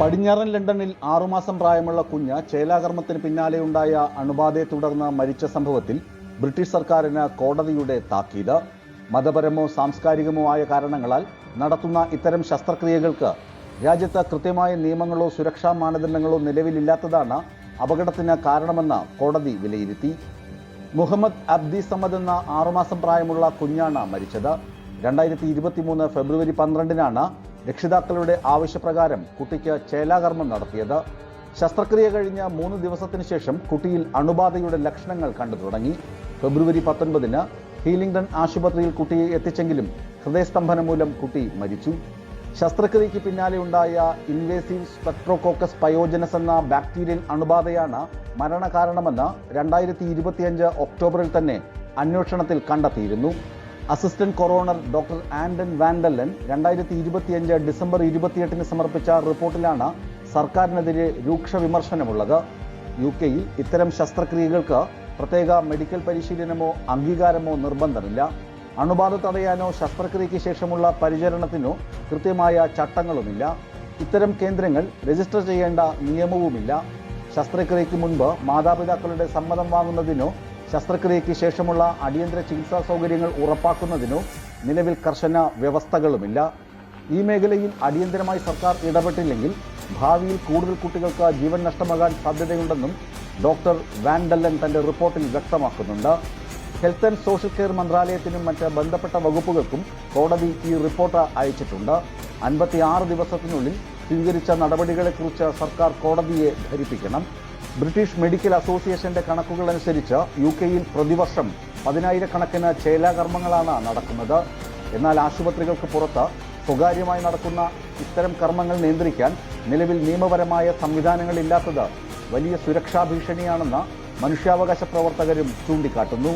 പടിഞ്ഞാറൻ ലണ്ടനിൽ ആറുമാസം പ്രായമുള്ള കുഞ്ഞ് ചേലാകർമ്മത്തിന് പിന്നാലെയുണ്ടായ അണുബാധയെ തുടർന്ന് മരിച്ച സംഭവത്തിൽ ബ്രിട്ടീഷ് സർക്കാരിന് കോടതിയുടെ താക്കീത് മതപരമോ സാംസ്കാരികമോ ആയ കാരണങ്ങളാൽ നടത്തുന്ന ഇത്തരം ശസ്ത്രക്രിയകൾക്ക് രാജ്യത്ത് കൃത്യമായ നിയമങ്ങളോ സുരക്ഷാ മാനദണ്ഡങ്ങളോ നിലവിലില്ലാത്തതാണ് അപകടത്തിന് കാരണമെന്ന് കോടതി വിലയിരുത്തി. മുഹമ്മദ് അബ്ദി സമദ് എന്ന ആറുമാസം പ്രായമുള്ള കുഞ്ഞാണ് മരിച്ചത്. രണ്ടായിരത്തി ഫെബ്രുവരി പന്ത്രണ്ടിനാണ് രക്ഷിതാക്കളുടെ ആവശ്യപ്രകാരം കുട്ടിക്ക് ചേലാകർമ്മം നടത്തിയത്. ശസ്ത്രക്രിയ കഴിഞ്ഞ മൂന്ന് ദിവസത്തിന് ശേഷം കുട്ടിയിൽ അണുബാധയുടെ ലക്ഷണങ്ങൾ കണ്ടു തുടങ്ങി. ഫെബ്രുവരി പത്തൊൻപതിന് ഹീലിംഗ്ടൺ ആശുപത്രിയിൽ കുട്ടിയെ എത്തിച്ചെങ്കിലും ഹൃദയസ്തംഭനം മൂലം കുട്ടി മരിച്ചു. ശസ്ത്രക്രിയയ്ക്ക് പിന്നാലെ ഉണ്ടായ ഇൻവേസീവ് സ്പെക്ട്രോകോക്കസ് പയോജനസ് എന്ന ബാക്ടീരിയൽ അണുബാധയാണ് മരണകാരണമെന്ന് രണ്ടായിരത്തി ഇരുപത്തിയഞ്ച് ഒക്ടോബറിൽ തന്നെ അന്വേഷണത്തിൽ കണ്ടെത്തിയിരുന്നു. അസിസ്റ്റന്റ് കൊറോണർ ഡോക്ടർ ആൻഡൻ വാൻഡല്ലൻ രണ്ടായിരത്തി ഇരുപത്തിയഞ്ച് ഡിസംബർ ഇരുപത്തിയെട്ടിന് സമർപ്പിച്ച റിപ്പോർട്ടിലാണ് സർക്കാരിനെതിരെ രൂക്ഷ വിമർശനമുള്ളത്. യു കെയിൽ ഇത്തരം ശസ്ത്രക്രിയകൾക്ക് പ്രത്യേക മെഡിക്കൽ പരിശീലനമോ അംഗീകാരമോ നിർബന്ധമില്ല. അണുബാധ തടയാനോ ശസ്ത്രക്രിയയ്ക്ക് ശേഷമുള്ള പരിചരണത്തിനോ കൃത്യമായ ചട്ടങ്ങളുമില്ല. ഇത്തരം കേന്ദ്രങ്ങൾ രജിസ്റ്റർ ചെയ്യേണ്ട നിയമവുമില്ല. ശസ്ത്രക്രിയയ്ക്ക് മുൻപ് മാതാപിതാക്കളുടെ സമ്മതം വാങ്ങുന്നതിനോ ശസ്ത്രക്രിയയ്ക്ക് ശേഷമുള്ള അടിയന്തര ചികിത്സാ സൗകര്യങ്ങൾ ഉറപ്പാക്കുന്നതിനോ നിലവിൽ കർശന വ്യവസ്ഥകളുമില്ല. ഈ മേഖലയിൽ അടിയന്തരമായി സർക്കാർ ഇടപെട്ടില്ലെങ്കിൽ ഭാവിയിൽ കൂടുതൽ കുട്ടികൾക്ക് ജീവൻ നഷ്ടമാകാൻ സാധ്യതയുണ്ടെന്നും ഡോക്ടർ വാൻഡല്ലൻ തന്റെ റിപ്പോർട്ടിൽ വ്യക്തമാക്കുന്നുണ്ട്. ഹെൽത്ത് ആൻഡ് സോഷ്യൽ കെയർ മന്ത്രാലയത്തിനും മറ്റ് ബന്ധപ്പെട്ട വകുപ്പുകൾക്കും കോടതി ഈ റിപ്പോർട്ട് അയച്ചിട്ടുണ്ട്. അൻപത്തിയാറ് ദിവസത്തിനുള്ളിൽ സ്വീകരിച്ച നടപടികളെക്കുറിച്ച് സർക്കാർ കോടതിയെ ധരിപ്പിക്കണം. ബ്രിട്ടീഷ് മെഡിക്കൽ അസോസിയേഷന്റെ കണക്കുകൾ അനുസരിച്ച് യു കെയിൽ പ്രതിവർഷം പതിനായിരക്കണക്കിന് ചേലാകർമ്മങ്ങളാണ് നടക്കുന്നത്. എന്നാൽ ആശുപത്രികൾക്ക് പുറത്ത് സ്വകാര്യമായി നടക്കുന്ന ഇത്തരം കർമ്മങ്ങൾ നിയന്ത്രിക്കാൻ നിലവിൽ നിയമപരമായ സംവിധാനങ്ങളില്ലാത്തത് വലിയ സുരക്ഷാ ഭീഷണിയാണെന്ന് മനുഷ്യാവകാശ പ്രവർത്തകരും ചൂണ്ടിക്കാട്ടുന്നു.